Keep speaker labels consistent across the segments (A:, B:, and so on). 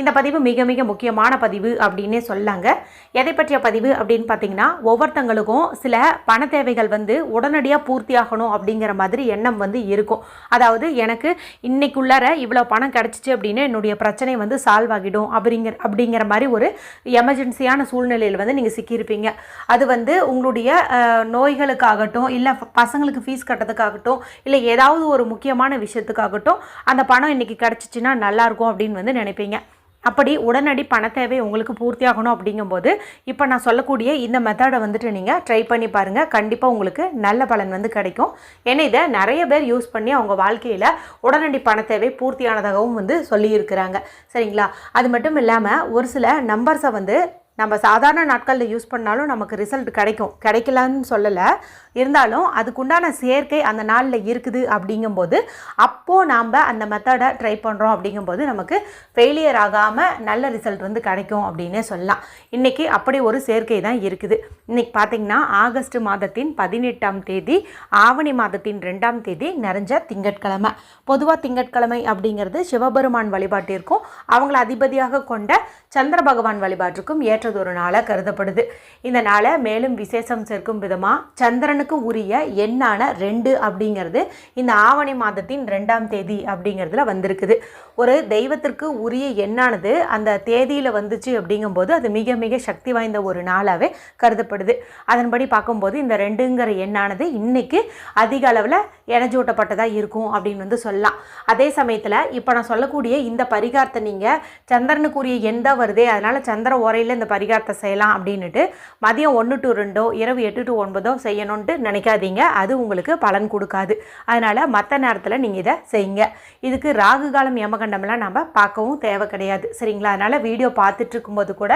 A: இந்த பதிவு மிக மிக முக்கியமான பதிவு அப்படின்னே சொல்லாங்க. எதை பற்றிய பதிவு அப்படின்னு பார்த்தீங்கன்னா ஒவ்வொருத்தங்களுக்கும் சில பண தேவைகள் வந்து உடனடியாக பூர்த்தியாகணும் அப்படிங்கிற மாதிரி எண்ணம் வந்து இருக்கும். அதாவது எனக்கு இன்னைக்குள்ளார இவ்வளோ பணம் கிடச்சிச்சு அப்படின்னு என்னுடைய பிரச்சனை வந்து சால்வ் ஆகிடும் அப்படிங்கிற அப்படிங்கிற மாதிரி ஒரு எமர்ஜென்சியான சூழ்நிலையில் வந்து நீங்கள் சிக்கியிருப்பீங்க. அது வந்து உங்களுடைய நோய்களுக்காகட்டும் இல்லை பசங்களுக்கு ஃபீஸ் கட்டுறதுக்காகட்டும் இல்லை ஏதாவது ஒரு முக்கியமான விஷயத்துக்காகட்டும் அந்த பணம் இன்னைக்கு கிடச்சிச்சின்னா நல்லாயிருக்கும் அப்படின்னு வந்து நினைப்பீங்க. அப்படி உடனடி பண தேவை உங்களுக்கு பூர்த்தியாகணும் அப்படிங்கும்போது இப்போ நான் சொல்லக்கூடிய இந்த மெத்தடை வந்துட்டு நீங்கள் ட்ரை பண்ணி பாருங்கள் கண்டிப்பாக உங்களுக்கு நல்ல பலன் வந்து கிடைக்கும். ஏன்னா இதை நிறைய பேர் யூஸ் பண்ணி அவங்க வாழ்க்கையில் உடனடி பண தேவை பூர்த்தியானதாகவும் வந்து சொல்லியிருக்கிறாங்க. சரிங்களா? அது மட்டும் இல்லாமல் ஒரு சில நம்பர்ஸை வந்து நம்ம சாதாரண நாட்களில் யூஸ் பண்ணாலும் நமக்கு ரிசல்ட் கிடைக்கும். கிடைக்கலன்னு சொல்லலை. இருந்தாலும் அதுக்குண்டான சேர்க்கை அந்த நாளில் இருக்குது அப்படிங்கும்போது அப்போது நாம் அந்த மெத்தடை ட்ரை பண்ணுறோம் அப்படிங்கும்போது நமக்கு ஃபெயிலியர் ஆகாமல் நல்ல ரிசல்ட் வந்து கிடைக்கும் அப்படின்னே சொல்லலாம். இன்றைக்கி அப்படி ஒரு சேர்க்கை தான் இருக்குது. இன்றைக்கி பார்த்திங்கன்னா ஆகஸ்ட் மாதத்தின் பதினெட்டாம் தேதி ஆவணி மாதத்தின் ரெண்டாம் தேதி நிறைஞ்ச திங்கட்கிழமை. பொதுவாக திங்கட்கிழமை அப்படிங்கிறது சிவபெருமான் வழிபாட்டிற்கும் அவங்கள அதிபதியாக கொண்ட சந்திர பகவான் வழிபாட்டுக்கும் ஒரு நாளாக கருதப்படுது. இந்த நாளை மேலும் விசேஷம் சேர்க்கும் விதமாக சந்திரனுக்கு உரிய எண்ணான ரெண்டு அப்படிங்கிறது இந்த ஆவணி மாதத்தின் ரெண்டாம் தேதி அப்படிங்கிறதுல வந்திருக்குது. ஒரு தெய்வத்திற்கு உரிய எண்ணானது அந்த தேதியில் வந்துச்சு அப்படிங்கும்போது அது மிக மிக சக்தி வாய்ந்த ஒரு நாளாகவே கருதப்படுது. அதன்படி பார்க்கும்போது இந்த ரெண்டுங்கிற எண்ணானது இன்னைக்கு அதிக அளவில் எனஜூட்டப்பட்டதாக இருக்கும் அப்படின்னு வந்து சொல்லலாம். அதே சமயத்தில் இப்போ நான் சொல்லக்கூடிய இந்த பரிகாரத்தை நீங்கள் சந்திரனுக்குரிய எண் தான் வருதே அதனால் சந்திர உரையில் இந்த பரிகாரத்தை செய்யலாம் அப்படின்னுட்டு மதியம் ஒன்று டு ரெண்டோ இரவு எட்டு டு ஒன்பதோ செய்யணுன்ட்டு நினைக்காதீங்க. அது உங்களுக்கு பலன் கொடுக்காது. அதனால் மற்ற நேரத்தில் நீங்கள் இதை செய்யுங்க. இதுக்கு ராகு காலம் யமகண்டம்லாம் நம்ம பார்க்கவும் தேவை கிடையாது. சரிங்களா? அதனால் வீடியோ பார்த்துட்டு இருக்கும்போது கூட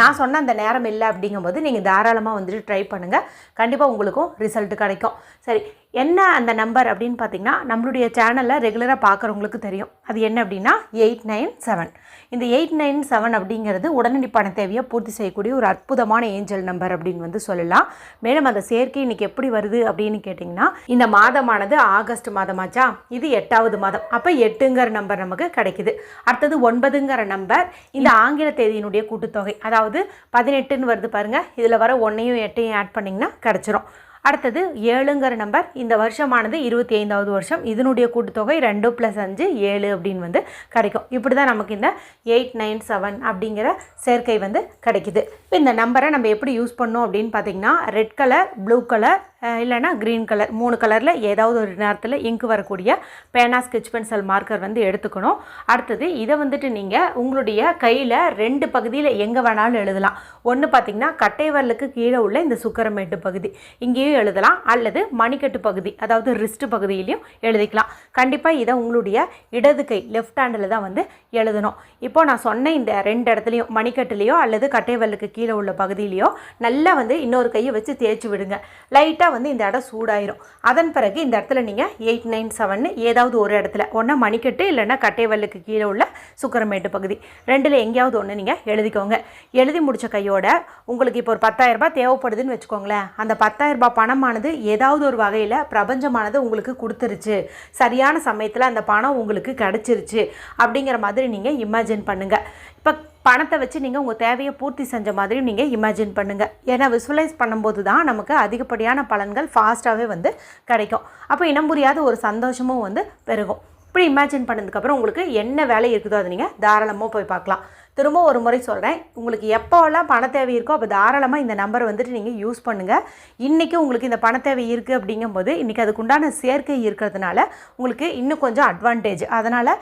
A: நான் சொன்ன அந்த நேரம் இல்லை அப்படிங்கும்போது நீங்கள் தாராளமாக வந்துட்டு ட்ரை பண்ணுங்கள் கண்டிப்பாக உங்களுக்கும் ரிசல்ட் கிடைக்கும். சரி என்ன அந்த நம்பர் அப்படின்னு பார்த்தீங்கன்னா நம்மளுடைய சேனலில் ரெகுலராக பார்க்குறவங்களுக்கு தெரியும். அது என்ன அப்படின்னா எயிட் நைன் செவன் இந்த எயிட் நைன் செவன் அப்படிங்கிறது உடனடி பண தேவையை பூர்த்தி செய்யக்கூடிய ஒரு அற்புதமான ஏஞ்சல் நம்பர் அப்படின்னு வந்து சொல்லலாம். மேலும் அந்த சேர்க்கை இன்னைக்கு எப்படி வருது அப்படின்னு கேட்டிங்கன்னா இந்த மாதமானது ஆகஸ்ட் மாதமாச்சா? இது எட்டாவது மாதம். அப்போ எட்டுங்கிற நம்பர் நமக்கு கிடைக்குது. அடுத்தது ஒன்பதுங்கிற நம்பர் இந்த ஆங்கில தேதியினுடைய கூட்டுத்தொகை. அதாவது பதினெட்டுன்னு வருது பாருங்கள் இதில் வர ஒன்றையும் எட்டையும் ஆட் பண்ணிங்கன்னா கிடச்சிரும். அடுத்தது ஏழுங்கிற நம்பர் இந்த வருஷமானது இருபத்தி ஐந்தாவது வருஷம். இதனுடைய கூட்டுத்தொகை ரெண்டு ப்ளஸ் அஞ்சு ஏழு அப்படின்னு வந்து கிடைக்கும். இப்படி தான் நமக்கு இந்த எயிட் நைன் செவன் அப்படிங்கிற சேர்க்கை வந்து கிடைக்குது. இப்போ இந்த நம்பரை நம்ம எப்படி யூஸ் பண்ணோம் அப்படின்னு பார்த்தீங்கன்னா ரெட் கலர் ப்ளூ கலர் இல்லைன்னா க்ரீன் கலர் மூணு கலரில் ஏதாவது ஒரு நேரத்தில் இங்கு வரக்கூடிய பேனா ஸ்கெச் பென்சில் மார்க்கர் வந்து எடுத்துக்கணும். அடுத்தது இதை வந்துட்டு நீங்கள் உங்களுடைய கையில் ரெண்டு பகுதியில் எங்கே வேணாலும் எழுதலாம். ஒன்று பார்த்தீங்கன்னா கட்டை வரலுக்கு கீழே உள்ள இந்த சுக்கரமேட்டு பகுதி. இங்கேயும் எழுதலாம். அல்லது மணிக்கட்டு பகுதி அதாவது ரிஸ்ட் பகுதியிலையும் எழுதிக்கலாம். கண்டிப்பாக இதை உங்களுடைய இடது கை லெஃப்ட் ஹேண்டில் தான் வந்து எழுதணும். இப்போ நான் சொன்ன இந்த ரெண்டு இடத்துலையும் மணிக்கட்டுலேயோ அல்லது கட்டை வரலுக்கு கீழே உள்ள பகுதியிலையோ நல்லா வந்து இன்னொரு கையை வச்சு தேய்ச்சி விடுங்க. லைட்டாக வந்து இந்த இடம் சூடாயிரும். அதன் பிறகு இந்த இடத்துல நீங்கள் எயிட் நைன் செவன் ஏதாவது ஒரு இடத்துல ஒன்றா மணிக்கட்டு இல்லைன்னா கட்டைவல்லுக்கு கீழே உள்ள சுக்கரமேட்டு பகுதி. ரெண்டில் எங்கேயாவது ஒன்று நீங்கள் எழுதிக்கோங்க. எழுதி முடித்த கையோட உங்களுக்கு இப்போ ஒரு பத்தாயிரரூபா தேவைப்படுதுன்னு வச்சுக்கோங்களேன். அந்த பத்தாயிரரூபா பணமானது ஏதாவது ஒரு வகையில் பிரபஞ்சமானது உங்களுக்கு கொடுத்துருச்சு. சரியான சமயத்தில் அந்த பணம் உங்களுக்கு கிடச்சிருச்சு. அப்படிங்கிற மாதிரி நீங்கள் இமேஜின் பண்ணுங்கள் இப்போ பணத்தை வச்சு நீங்கள் உங்கள் தேவையை பூர்த்தி செஞ்ச மாதிரி நீங்கள் இமேஜின் பண்ணுங்கள் ஏன்னா விசுவலைஸ் பண்ணும்போது தான் நமக்கு அதிகப்படியான பலன்கள் ஃபாஸ்ட்டாகவே வந்து கிடைக்கும். அப்போ இனம் புரியாத ஒரு சந்தோஷமும் வந்து பெருகும். இப்படி இமேஜின் பண்ணதுக்கப்புறம் உங்களுக்கு என்ன வேலை இருக்குதோ அதை நீங்கள் தாராளமாக போய் பார்க்கலாம். திரும்ப ஒரு முறை சொல்கிறேன் உங்களுக்கு எப்போல்லாம் பண தேவை இருக்கோ அப்போ தாராளமாக இந்த நம்பரை வந்துட்டு நீங்கள் யூஸ் பண்ணுங்கள் இன்றைக்கி உங்களுக்கு இந்த பண தேவை இருக்குது அப்படிங்கும்போது இன்றைக்கி அதுக்குண்டான சேர்க்கை இருக்கிறதுனால உங்களுக்கு இன்னும் கொஞ்சம் அட்வான்டேஜ் அதனால்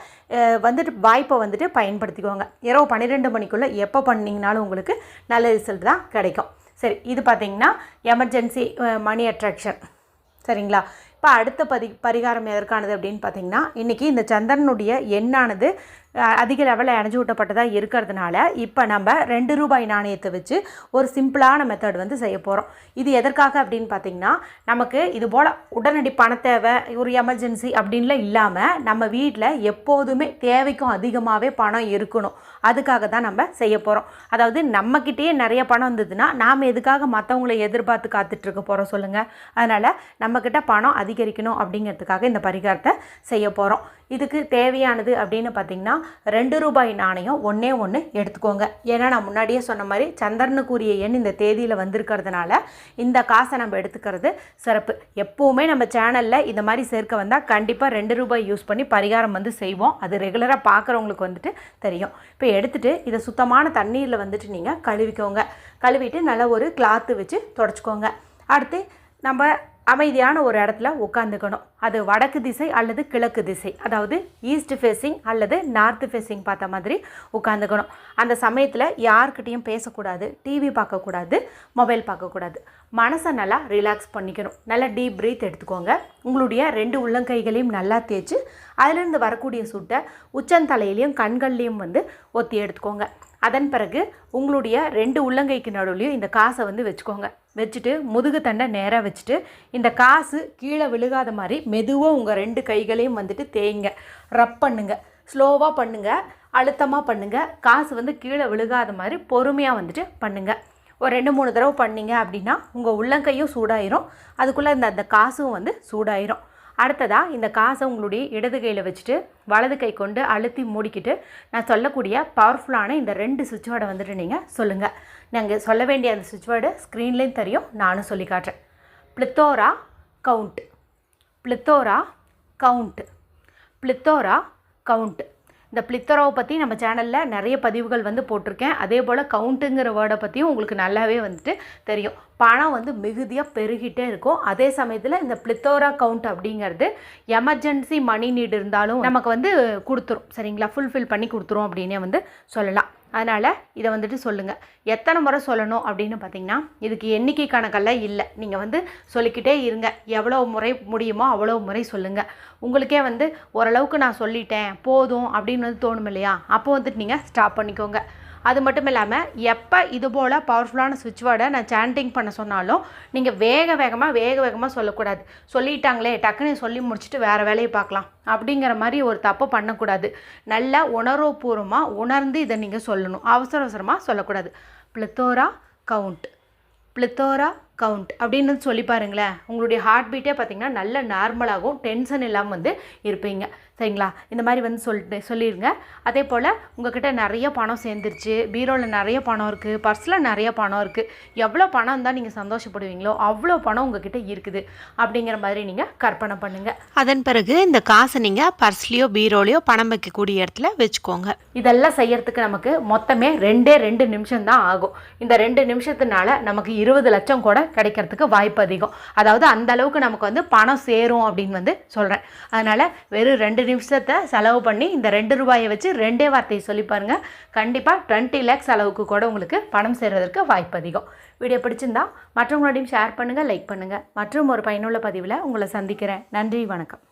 A: வந்துட்டு வாய்ப்பை வந்துட்டு பயன்படுத்திக்கோங்க. இரவு பன்னிரெண்டு மணிக்குள்ளே எப்போ பண்ணிங்கனாலும் உங்களுக்கு நல்ல ரிசல்ட் தான் கிடைக்கும். சரி இது பார்த்தீங்கன்னா எமர்ஜென்சி மணி அட்ராக்ஷன் சரிங்களா? இப்போ அடுத்த பதி பரிகாரம் எதற்கானது அப்படின்னு பார்த்தீங்கன்னா இன்றைக்கி இந்த சந்திரனுடைய எண்ணானது அதிக லெவலில் இணைஞ்சு ஊட்டப்பட்டதாக இருக்கிறதுனால இப்போ நம்ம ரெண்டு ரூபாய் நாணயத்தை வச்சு ஒரு சிம்பிளான மெத்தட் வந்து செய்ய போகிறோம் இது எதற்காக அப்படின்னு பார்த்தீங்கன்னா நமக்கு இது போல் உடனடி பண தேவை ஒரு எமர்ஜென்சி அப்படின்லாம் இல்லாமல் நம்ம வீட்டில் எப்போதுமே தேவைக்கும் அதிகமாகவே பணம் இருக்கணும். அதுக்காக தான் நம்ம செய்ய போகிறோம் அதாவது நம்மக்கிட்டேயே நிறைய பணம் இருந்ததுன்னா நாம் எதுக்காக மற்றவங்களை எதிர்பார்த்து காத்துட்ருக்க போகிறோம் சொல்லுங்கள் அதனால் நம்மக்கிட்ட பணம் அதிகரிக்கணும் அப்படிங்கிறதுக்காக இந்த பரிகாரத்தை செய்ய போகிறோம் இதுக்கு தேவையானது அப்படின்னு பார்த்தீங்கன்னா ரெண்டு ரூபாய் நாணயம் ஒன்றே ஒன்று எடுத்துக்கோங்க. ஏன்னா நான் முன்னாடியே சொன்ன மாதிரி சந்திரனுக்குரிய எண் இந்த தேதியில் வந்திருக்கிறதுனால இந்த காசை நம்ம எடுத்துக்கிறது சிறப்பு. எப்போவுமே நம்ம சேனலில் இந்த மாதிரி சேர்க்க வந்தால் கண்டிப்பாக ரெண்டு ரூபாய் யூஸ் பண்ணி பரிகாரம் வந்து செய்வோம். அது ரெகுலராக பார்க்குறவங்களுக்கு வந்துட்டு தெரியும். இப்போ எடுத்துகிட்டு இதை சுத்தமான தண்ணீரில் வந்துட்டு நீங்கள் கழுவிக்கோங்க. கழுவிட்டு நல்லா ஒரு கிளாத்து வச்சு தொடச்சிக்கோங்க. அடுத்து நம்ம அமைதியான ஒரு இடத்துல உட்காந்துக்கணும் அது வடக்கு திசை அல்லது கிழக்கு திசை. அதாவது ஈஸ்ட் ஃபேஸிங் அல்லது நார்த் ஃபேஸிங் பார்த்த மாதிரி உட்காந்துக்கணும் அந்த சமயத்தில் யார்கிட்டயும் பேசக்கூடாது டிவி பார்க்கக்கூடாது மொபைல் பார்க்கக்கூடாது. மனசை நல்லா ரிலாக்ஸ் பண்ணிக்கணும். நல்லா டீப் ப்ரீத் எடுத்துக்கோங்க. உங்களுடைய ரெண்டு உள்ளங்கைகளையும் நல்லா தேய்ச்சி அதிலிருந்து வரக்கூடிய சுட்டை உச்சந்தலையிலையும் கண்கள்லையும் வந்து ஒத்தி எடுத்துக்கோங்க. அதன் பிறகு உங்களுடைய ரெண்டு உள்ளங்கைக்கு நடுவுலையும் இந்த காசை வந்து வச்சுக்கோங்க. வச்சுட்டு முதுகு தண்டை நேராக வச்சுட்டு இந்த காசு கீழே விழுகாத மாதிரி மெதுவாக உங்கள் ரெண்டு கைகளையும் வந்துட்டு தேய்ங்க. ரப் பண்ணுங்க. ஸ்லோவாக பண்ணுங்கள் அழுத்தமாக பண்ணுங்கள் காசு வந்து கீழே விழுகாத மாதிரி பொறுமையாக வந்துட்டு பண்ணுங்கள் ஒரு ரெண்டு மூணு தடவை பண்ணிங்க அப்படின்னா உங்கள் உள்ளங்கையும் சூடாயிரும். அதுக்குள்ளே இந்த அந்த காசும் வந்து சூடாயிரும். அடுத்ததாக இந்த காசை உங்களுடைய இடது கையில் வச்சுட்டு வலது கை கொண்டு அழுத்தி மூடிக்கிட்டு நான் சொல்லக்கூடிய பவர்ஃபுல்லான இந்த ரெண்டு சுவிட்ச் வேர்டை வந்துட்டு நீங்கள் சொல்லுங்கள் நாங்கள் சொல்ல வேண்டிய அந்த சுவிட்ச் வேர்டு ஸ்க்ரீன்லேயும் தெரியும் நானும் சொல்லி காட்டுறேன். Plethora count plethora count plethora count இந்த பிளித்தரோவை பற்றி நம்ம சேனலில் நிறைய பதிவுகள் வந்து போட்டிருக்கேன். அதே போல் கவுண்ட்டுங்கிற வேர்டை பற்றியும் உங்களுக்கு நல்லாவே வந்துட்டு தெரியும். பணம் வந்து மிகுதியாக பெருகிட்டே இருக்கும். அதே சமயத்தில் இந்த பிளித்தோரா கவுண்ட் அப்படிங்கிறது எமர்ஜென்சி மணி நீடு இருந்தாலும் நமக்கு வந்து கொடுத்துரும். சரிங்களா? ஃபுல்ஃபில் பண்ணி கொடுத்துரும் அப்படின்னே வந்து சொல்லலாம். அதனால் இதை வந்துட்டு சொல்லுங்கள் எத்தனை முறை சொல்லணும் அப்படின்னு பார்த்தீங்கன்னா இதுக்கு எண்ணிக்கை கணக்கெல்லாம் இல்லை. நீங்கள் வந்து சொல்லிக்கிட்டே இருங்க. எவ்வளோ முறை முடியுமோ அவ்வளோ முறை சொல்லுங்கள் உங்களுக்கே வந்து ஓரளவுக்கு நான் சொல்லிட்டேன் போதும் அப்படின்னு வந்து தோணும் இல்லையா? அப்போ வந்துட்டு நீங்கள் ஸ்டாப் பண்ணிக்கோங்க. அது மட்டும் இல்லாமல் எப்போ இது போல் பவர்ஃபுல்லான சுவிட்ச் வேர்டை நான் சாண்டிங் பண்ண சொன்னாலும் நீங்கள் வேக வேகமாக வேக வேகமாக சொல்லக்கூடாது. சொல்லிட்டாங்களே டக்குன்னு சொல்லி முடிச்சுட்டு வேறு வேலையை பார்க்கலாம். அப்படிங்கிற மாதிரி ஒரு தப்பு பண்ணக்கூடாது. நல்லா உணர்வுபூர்வமாக உணர்ந்து இதை நீங்கள் சொல்லணும். அவசர அவசரமாக சொல்லக்கூடாது. பிளத்தோரா கவுண்ட் பிளத்தோரா கவுண்ட் அப்படின்னு சொல்லி பாருங்களேன். உங்களுடைய ஹார்ட் பீட்டே பார்த்தீங்கன்னா நல்ல நார்மலாகவும் டென்ஷன் இல்லாமல் வந்து இருப்பீங்க. சரிங்களா? இந்த மாதிரி வந்து சொல்லிட்டு சொல்லிடுங்க அதே போல் உங்ககிட்ட நிறைய பணம் சேர்ந்துருச்சு. பீரோவில் நிறைய பணம் இருக்குது பர்ஸில் நிறைய பணம் இருக்குது எவ்வளோ பணம் இருந்தால் நீங்கள் சந்தோஷப்படுவீங்களோ அவ்வளோ பணம் உங்ககிட்ட இருக்குது. அப்படிங்கிற மாதிரி நீங்கள் கற்பனை பண்ணுங்கள்
B: அதன் பிறகு இந்த காசை நீங்கள் பர்ஸ்லேயோ பீரோலையோ பணம் வைக்கக்கூடிய இடத்துல வச்சுக்கோங்க.
A: இதெல்லாம் செய்யறதுக்கு நமக்கு மொத்தமே ரெண்டே ரெண்டு நிமிஷம் தான் ஆகும். இந்த ரெண்டு நிமிஷத்துனால நமக்கு இருபது லட்சம் கூட கிடைக்கிறதுக்கு வாய்ப்பு அதிகம். அதாவது அந்த அளவுக்கு நமக்கு வந்து பணம் சேரும் அப்படின்னு வந்து சொல்கிறேன் அதனால் வெறும் ரெண்டு நிமிஷத்தை செலவு பண்ணி இந்த ரெண்டு ரூபாயை வச்சு ரெண்டே வார்த்தையை சொல்லி பாருங்க. கண்டிப்பாக டுவெண்ட்டி லேக்ஸ் அளவுக்கு கூட உங்களுக்கு பணம் சேர்வதற்கு வாய்ப்பு அதிகம். வீடியோ பிடிச்சிருந்தா மற்றவங்களோடையும் ஷேர் பண்ணுங்கள் லைக் பண்ணுங்கள் மற்றும் ஒரு பயனுள்ள பதிவில் உங்களை சந்திக்கிறேன். நன்றி வணக்கம்.